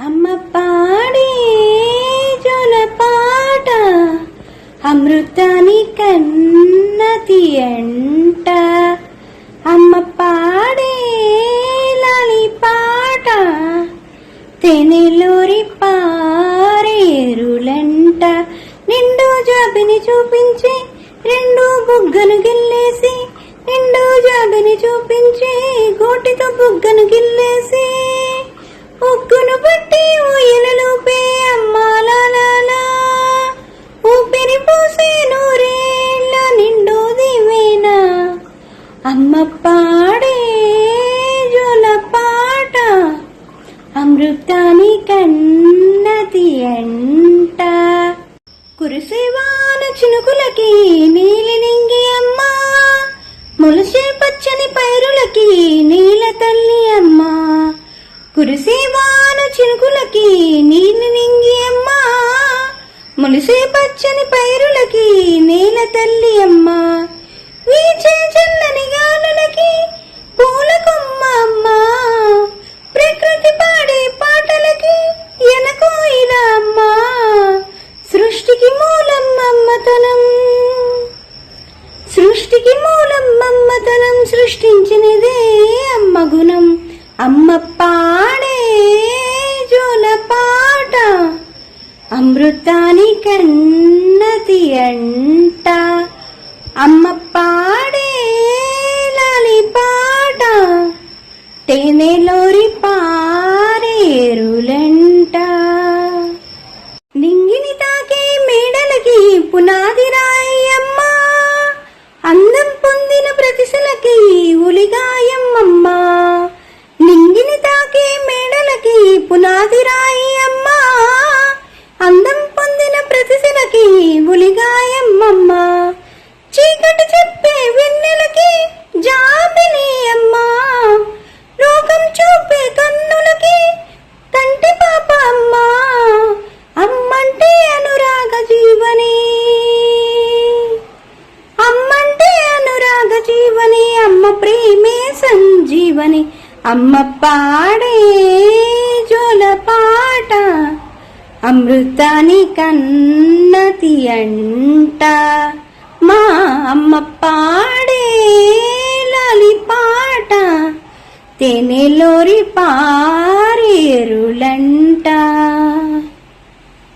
అమ్మ పాడే జోలపాట అమృతాని కన్నతి అంట అమ్మ పాడే లాలి పాట తెనెలూరి పారేరులంట నిండు జాబిని చూపించి రెండు బుగ్గను గిల్లేసి నిండు జాబిని చూపించి గోటితో బుగ్గను గిల్లేసి. ఉక్కును పట్టి ఊయలలోపే అమ్మాలాలా ఊపిరి పోసే నూరేళ్ళ నిండు దివేనా. అమ్మ పాడే జోల పాట అమృతాని కన్నా కురిసేవాన చినుకులకి నీలి నింగి అమ్మా. ములిసే పచ్చని పైరులకి నేల తల్లి అమ్మా. వీచే చల్లని గాలులకి పూల కొమ్మ అమ్మా. ప్రకృతి పాడే పాటలకి ఎనకోయిల అమ్మా. సృష్టికి మూలం అమ్మతనం. సృష్టికి మూలం అమ్మతనం సృష్టించినదే అమ్మ గుణం. అమ్మ అమృతాని కన్నతి అంట అమ్మ పాడే లాలి పాట. తేనెలోరి పారేరులంట. నింగిని తాకే మేడలకి పునాది రాయమ్మ. అందం పొందిన ప్రతిశలకి ఉలిగా అమ్మా. చీకటి చెప్పే వెన్నెలకి జాబిని అమ్మా. లోకం చూపే కన్నులకి కంటి పాప అమ్మా. అమ్మంటే అనురాగ జీవని. అమ్మంటే అనురాగ జీవని అమ్మ ప్రేమే సంజీవని. అమ్మ పాడే జోల పాట అమృతాని కన్నతి అంట. మా అమ్మ పాడే లాలి పాట తెనెలోరి పారేరులంట.